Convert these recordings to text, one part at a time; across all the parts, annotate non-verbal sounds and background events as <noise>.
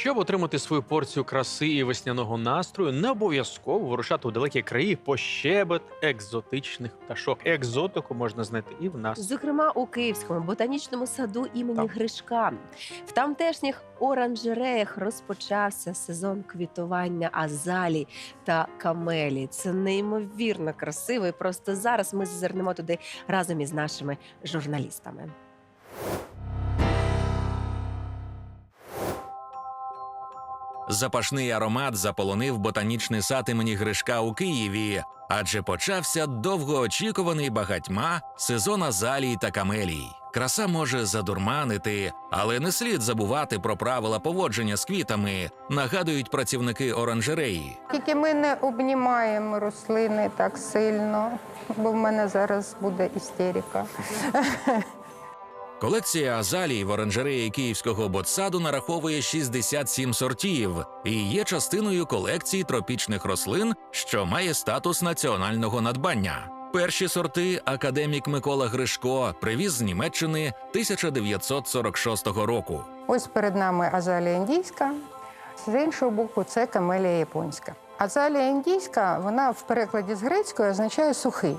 Щоб отримати свою порцію краси і весняного настрою, не обов'язково вирушати у далекі краї по щебет екзотичних пташок. Екзотику можна знайти і в нас. Зокрема, у Київському ботанічному саду імені Так. Гришка. В тамтешніх оранжереях розпочався сезон квітування азалій та камелій. Це неймовірно красиво. І просто зараз ми зазирнемо туди разом із нашими журналістами. Запашний аромат заполонив ботанічний сад імені Гришка у Києві, адже почався довгоочікуваний багатьма сезон азалій та камелій. Краса може задурманити, але не слід забувати про правила поводження з квітами, нагадують працівники оранжереї. Тільки ми не обнімаємо рослини так сильно, бо в мене зараз буде істерика. Колекція азалій в оранжереї київського ботсаду нараховує 67 сортів і є частиною колекції тропічних рослин, що має статус національного надбання. Перші сорти академік Микола Гришко привіз з Німеччини 1946 року. Ось перед нами азалія індійська, з іншого боку, це камелія японська. Азалія індійська, вона в перекладі з грецької означає сухий.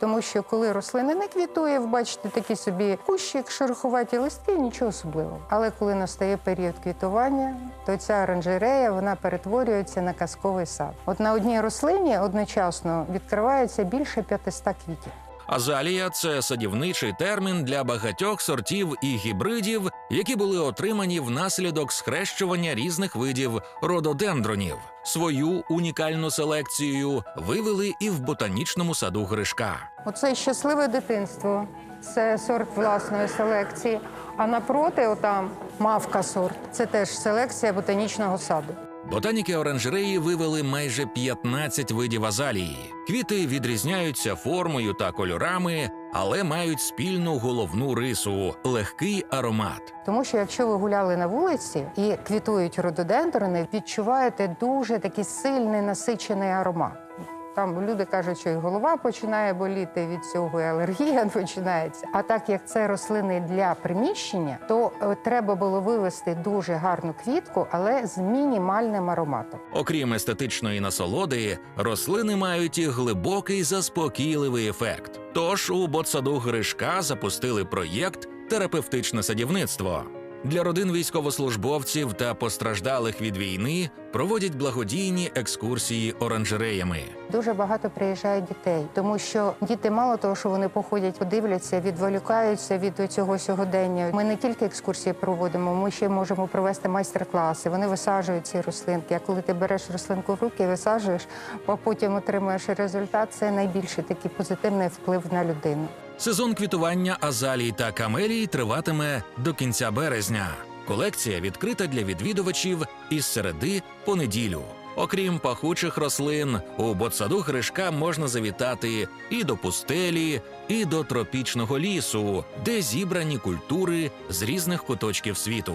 Тому що коли рослина не квітує, ви бачите такі собі кущик, шероховаті листки, нічого особливого. Але коли настає період квітування, то ця оранжерея вона перетворюється на казковий сад. От на одній рослині одночасно відкривається більше 500 квітів. Азалія це садівничий термін для багатьох сортів і гібридів, які були отримані внаслідок схрещування різних видів рододендронів. Свою унікальну селекцію вивели і в ботанічному саду Гришка. Оце щасливе дитинство. Це сорт власної селекції. А напроти, отам мавка сорт. Це теж селекція ботанічного саду. Ботаніки оранжереї вивели майже 15 видів азалії. Квіти відрізняються формою та кольорами, але мають спільну головну рису легкий аромат. Тому що якщо ви гуляли на вулиці і квітують рододендрони, відчуваєте дуже такий сильний насичений аромат. Там люди кажуть, що і голова починає боліти від цього, і алергія <laughs> починається. А так як це рослини для приміщення, то е, треба було вивести дуже гарну квітку, але з мінімальним ароматом. Окрім естетичної насолоди, рослини мають і глибокий заспокійливий ефект. Тож у ботсаду Гришка запустили проєкт Терапевтичне садівництво. Для родин військовослужбовців та постраждалих від війни проводять благодійні екскурсії оранжереями. Дуже багато приїжджає дітей, тому що діти мало того, що вони походять, подивляться, відволікаються від цього сьогодення. Ми не тільки екскурсії проводимо, ми ще можемо провести майстер-класи. Вони висаджують ці рослинки. А коли ти береш рослинку в руки, висаджуєш, а потім отримуєш результат, це найбільший такий позитивний вплив на людину. Сезон квітування азалій та камелій триватиме до кінця березня. Колекція відкрита для відвідувачів із середи по неділю. Окрім пахучих рослин, у ботсаду Гришка можна завітати і до пустелі, і до тропічного лісу, де зібрані культури з різних куточків світу.